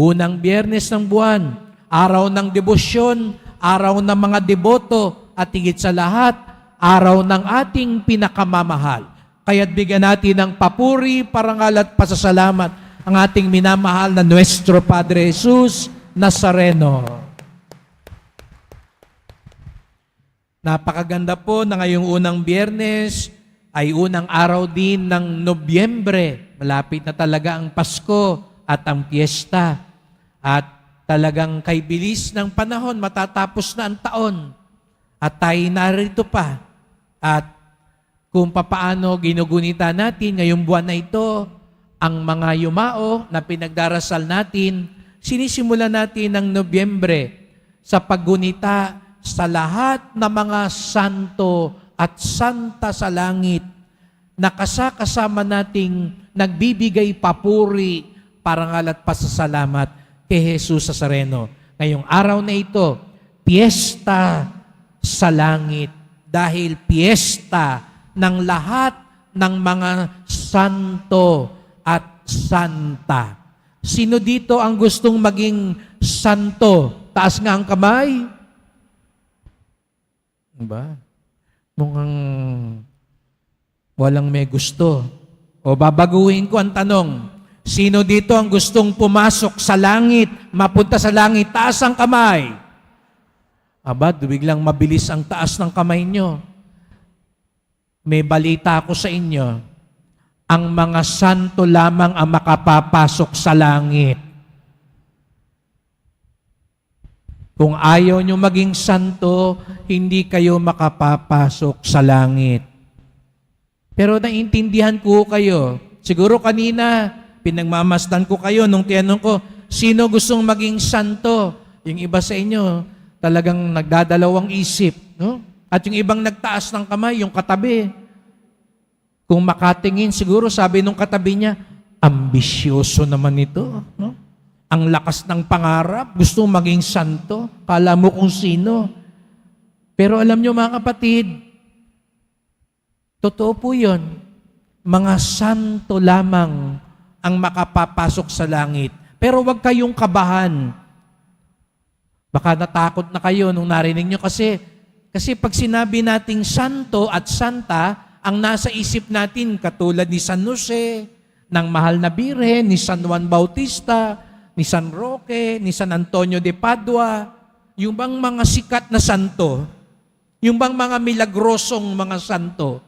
Unang biyernes ng buwan, araw ng debosyon, araw ng mga deboto, at higit sa lahat, araw ng ating pinakamamahal. Kaya't bigyan natin ng papuri, parangal at pasasalamat ang ating minamahal na Nuestro Padre Jesus Nazareno. Napakaganda po na ngayong unang biyernes ay unang araw din ng Nobyembre. Malapit na talaga ang Pasko at ang piyesta. At talagang kay bilis ng panahon, matatapos na ang taon. At tayo narito pa. At kung papaano ginugunita natin ngayong buwan na ito, ang mga yumao na pinagdarasal natin, sinisimula natin ng Nobyembre sa paggunita sa lahat ng mga santo at santa sa langit na kasakasama nating nagbibigay papuri, parangal at pasasalamat kay Jesus sa Sareno. Ngayong araw na ito, piyesta sa langit dahil piyesta ng lahat ng mga santo at santa. Sino dito ang gustong maging santo? Taas nga ang kamay. Ba? Mukhang walang may gusto. O babaguhin ko ang tanong, sino dito ang gustong pumasok sa langit, mapunta sa langit, taas ang kamay? Aba, biglang mabilis ang taas ng kamay nyo. May balita ako sa inyo, ang mga santo lamang ang makapapasok sa langit. Kung ayaw nyo maging santo, hindi kayo makapapasok sa langit. Pero naintindihan ko kayo. Siguro kanina, pinagmamasdan ko kayo nung tinanong ko, sino gustong maging santo? Yung iba sa inyo, talagang nagdadalawang isip. No? At yung ibang nagtaas ng kamay, yung katabi. Kung makatingin, siguro sabi nung katabi niya, ambisyoso naman ito. No? Ang lakas ng pangarap, gusto maging santo, kala mo kung sino. Pero alam nyo mga kapatid, totoo po yun. Mga santo lamang ang makapapasok sa langit. Pero wag kayong kabahan. Baka natakot na kayo nung narinig nyo kasi, kasi pag sinabi nating santo at santa, ang nasa isip natin katulad ni San Jose, ng mahal na birhen, ni San Juan Bautista, ni San Roque, ni San Antonio de Padua, yung bang mga sikat na santo, yung bang mga milagrosong mga santo,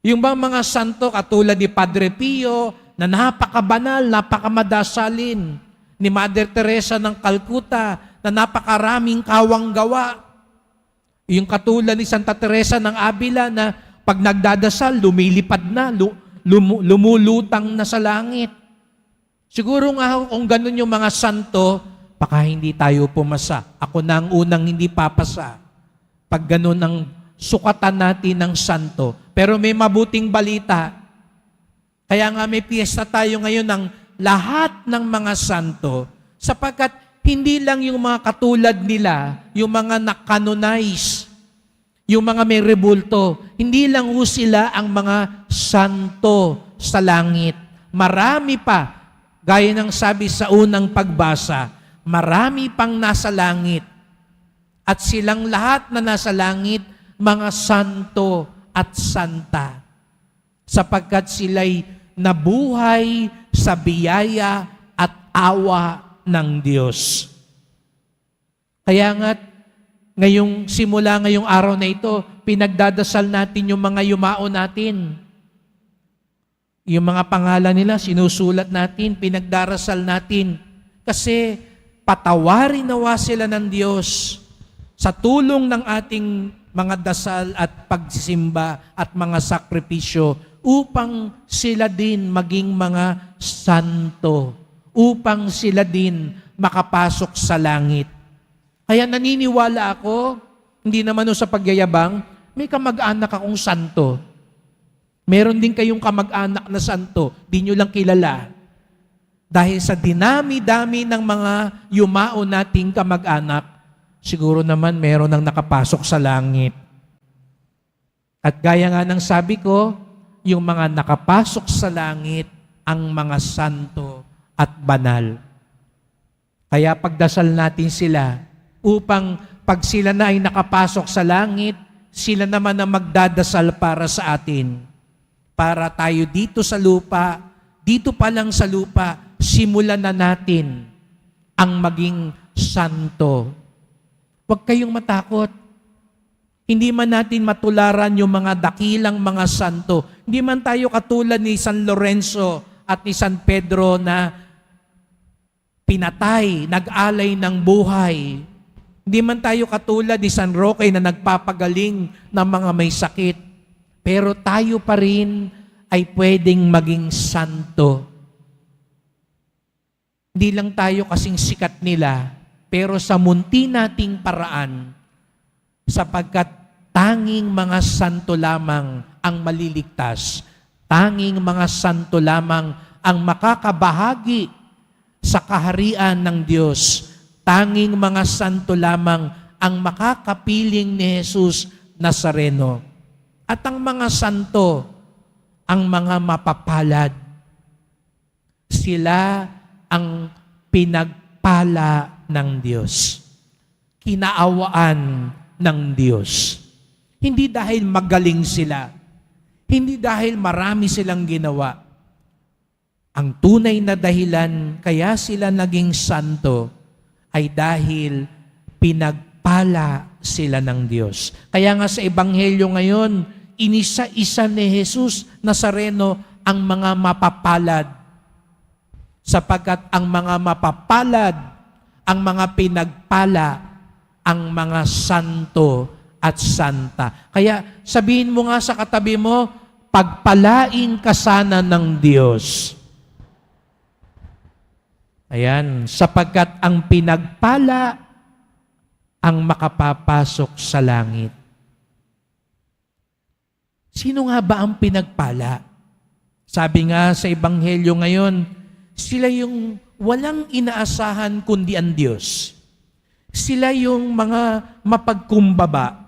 yung bang mga santo katulad ni Padre Pio, na napakabanal, napakamadasalin, ni Mother Teresa ng Calcutta, na napakaraming kawang gawa, yung katulad ni Santa Teresa ng Avila na pag nagdadasal, lumilipad na, lum- lumulutang na sa langit. Siguro nga kung ganun yung mga santo, baka hindi tayo pumasa. Ako na ang unang hindi papasa. Pag ganun ang sukatan natin ng santo. Pero may mabuting balita. Kaya nga may piyesta tayo ngayon ng lahat ng mga santo sapagkat hindi lang yung mga katulad nila, yung mga nakanonize, yung mga may rebulto, hindi lang ho sila ang mga santo sa langit. Marami pa Gaya ng sabi sa unang pagbasa, marami pang nasa langit. At silang lahat na nasa langit, mga santo at santa. Sapagkat sila'y nabuhay sa biyaya at awa ng Diyos. Kaya nga, ngayong simula ngayong araw na ito, pinagdadasal natin yung mga yumao natin yung mga pangalan nila, sinusulat natin, pinagdarasal natin. Kasi patawarin nawa sila ng Diyos sa tulong ng ating mga dasal at pagsisimba at mga sakripisyo upang sila din maging mga santo, upang sila din makapasok sa langit. Kaya naniniwala ako, hindi naman sa pagyayabang, may kamag-anak akong santo. Meron din kayong kamag-anak na santo, di nyo lang kilala. Dahil sa dinami-dami ng mga yumao nating kamag-anak, siguro naman meron nang nakapasok sa langit. At gaya nga ng sabi ko, yung mga nakapasok sa langit ang mga santo at banal. Kaya pagdasal natin sila upang pag sila na ay nakapasok sa langit, sila naman ang magdadasal para sa atin. Para tayo dito sa lupa, dito pa lang sa lupa, simulan na natin ang maging santo. Huwag kayong matakot. Hindi man natin matularan yung mga dakilang mga santo. Hindi man tayo katulad ni San Lorenzo at ni San Pedro na pinatay, nag-alay ng buhay. Hindi man tayo katulad ni San Roque na nagpapagaling ng mga may sakit. Pero tayo pa rin ay pwedeng maging santo. Hindi lang tayo kasing sikat nila, pero sa munti nating paraan, sapagkat tanging mga santo lamang ang maliligtas, tanging mga santo lamang ang makakabahagi sa kaharian ng Diyos, tanging mga santo lamang ang makakapiling ni Jesus Nazareno. At ang mga santo, ang mga mapapalad, sila ang pinagpala ng Diyos. Kinaawaan ng Diyos. Hindi dahil magaling sila. Hindi dahil marami silang ginawa. Ang tunay na dahilan kaya sila naging santo ay dahil pinagpala sila ng Diyos. Kaya nga sa Ebanghelyo ngayon, inisa-isa ni Jesus Nazareno ang mga mapapalad sapagkat ang mga mapapalad, ang mga pinagpala, ang mga santo at santa. Kaya sabihin mo nga sa katabi mo, pagpalain ka sana ng Diyos. Ayan, sapagkat ang pinagpala ang makapapasok sa langit. Sino nga ba ang pinagpala? Sabi nga sa Ebanghelyo ngayon, sila yung walang inaasahan kundi ang Diyos. Sila yung mga mapagkumbaba.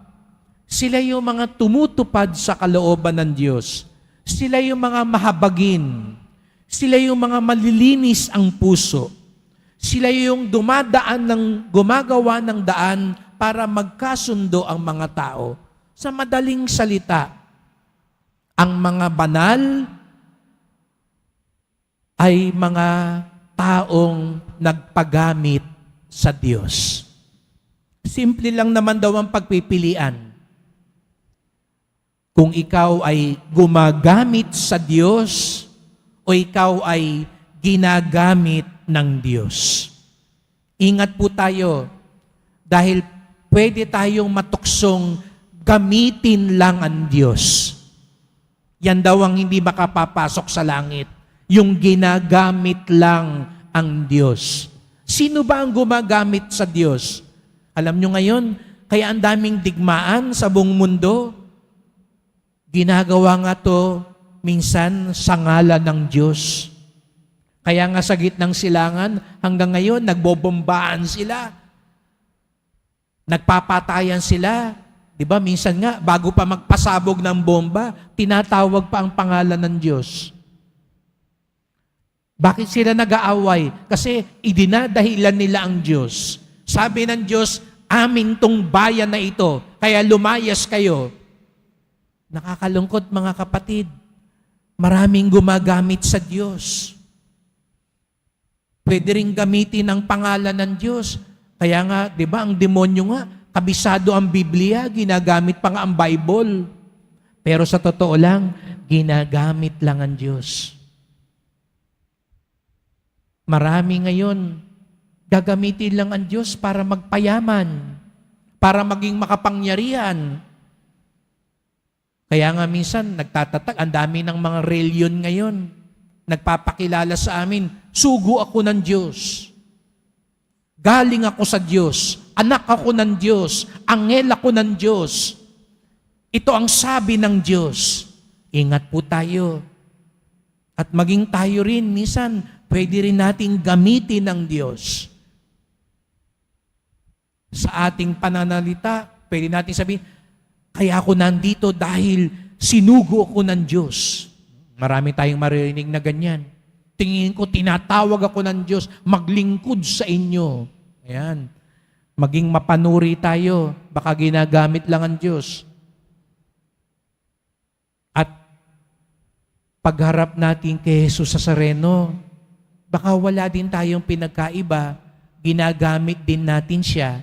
Sila yung mga tumutupad sa kalooban ng Diyos. Sila yung mga mahabagin. Sila yung mga malilinis ang puso. Sila yung dumadaan ng gumagawa ng daan para magkasundo ang mga tao. Sa madaling salita, ang mga banal ay mga taong nagpagamit sa Diyos. Simple lang naman daw ang pagpipilian. Kung ikaw ay gumagamit sa Diyos o ikaw ay ginagamit ng Diyos. Ingat po tayo dahil pwede tayong matuksong gamitin lang ang Diyos. Yan daw ang hindi makapapasok sa langit yung ginagamit lang ang Diyos. Sino ba ang gumagamit sa Diyos? Alam nyo ngayon, kaya ang daming digmaan sa buong mundo. Ginagawa nga to minsan sa ngalan ng Diyos. Kaya nga sa gitnang silangan, hanggang ngayon, nagbobombaan sila. Nagpapatayan sila. Di ba, minsan nga, bago pa magpasabog ng bomba, tinatawag pa ang pangalan ng Diyos. Bakit sila nag-aaway? Kasi idinadahilan nila ang Diyos. Sabi ng Diyos, amin tong bayan na ito, kaya lumayas kayo. Nakakalungkot mga kapatid. Maraming gumagamit sa Diyos. Pwede rin gamitin ang pangalan ng Diyos. Kaya nga, di ba, ang demonyo nga, kabisado ang Biblia, ginagamit pa nga ang Bible. Pero sa totoo lang, ginagamit lang ang Diyos. Marami ngayon, gagamitin lang ang Diyos para magpayaman, para maging makapangyarihan. Kaya nga minsan, nagtatatag, ang dami ng mga reliyon ngayon, nagpapakilala sa amin, sugo ako ng Diyos. Galing ako sa Diyos. Anak ako ng Diyos. Angel ako ng Diyos. Ito ang sabi ng Diyos. Ingat po tayo. At maging tayo rin, minsan, pwede rin nating gamitin ng Diyos. Sa ating pananalita, pwede natin sabihin, kaya ako nandito dahil sinugo ako ng Diyos. Marami tayong maririnig na ganyan. Tingin ko, tinatawag ako ng Diyos, maglingkod sa inyo. Ayan. Maging mapanuri tayo, baka ginagamit lang ang Diyos. At pagharap natin kay Jesus sa sareno, baka wala din tayong pinagkaiba, ginagamit din natin siya.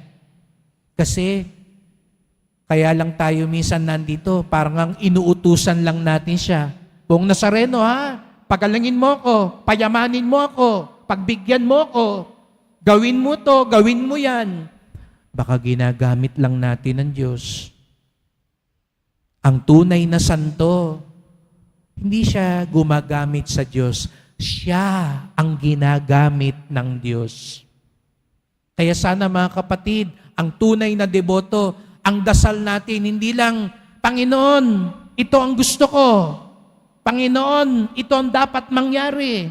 Kasi kaya lang tayo minsan nandito, parang ang inuutusan lang natin siya. Kung Nazareno ha, pagalangin mo ako, payamanin mo ako, pagbigyan mo ako, gawin mo to, gawin mo yan. Baka ginagamit lang natin ng Diyos. Ang tunay na santo, hindi siya gumagamit sa Diyos. Siya ang ginagamit ng Diyos. Kaya sana mga kapatid, ang tunay na deboto, ang dasal natin, hindi lang, Panginoon, ito ang gusto ko. Panginoon, ito ang dapat mangyari.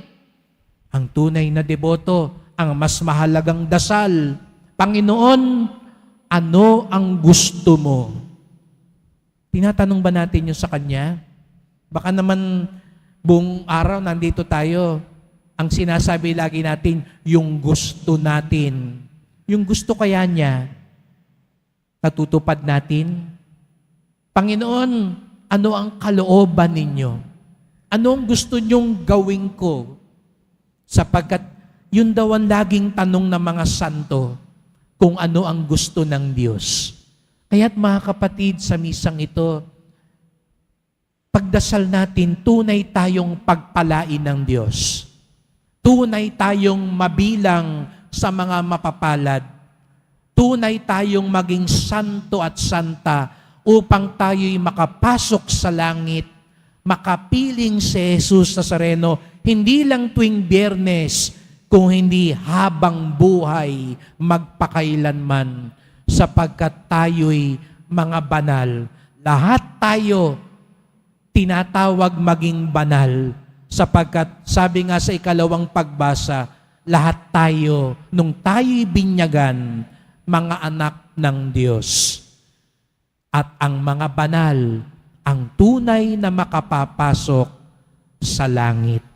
Ang tunay na deboto, ang mas mahalagang dasal, Panginoon, ano ang gusto mo? Tinatanong ba natin yun sa Kanya? Baka naman buong araw nandito tayo, ang sinasabi lagi natin, yung gusto natin. Yung gusto kaya niya, natutupad natin? Panginoon, ano ang kalooban ninyo? Ano ang gusto nyong gawin ko? Sapagkat yun daw ang laging tanong ng mga santo kung ano ang gusto ng Diyos. Kaya't mga kapatid, sa misang ito, pagdasal natin, tunay tayong pagpalain ng Diyos. Tunay tayong mabilang sa mga mapapalad. Tunay tayong maging santo at santa upang tayo'y makapasok sa langit, makapiling si Jesus Nazareno, hindi lang tuwing biyernes, kung hindi habang buhay magpakailanman sapagkat tayo'y mga banal. Lahat tayo tinatawag maging banal sapagkat sabi nga sa ikalawang pagbasa, lahat tayo, nung tayo'y binyagan, mga anak ng Diyos. At ang mga banal, ang tunay na makapapasok sa langit.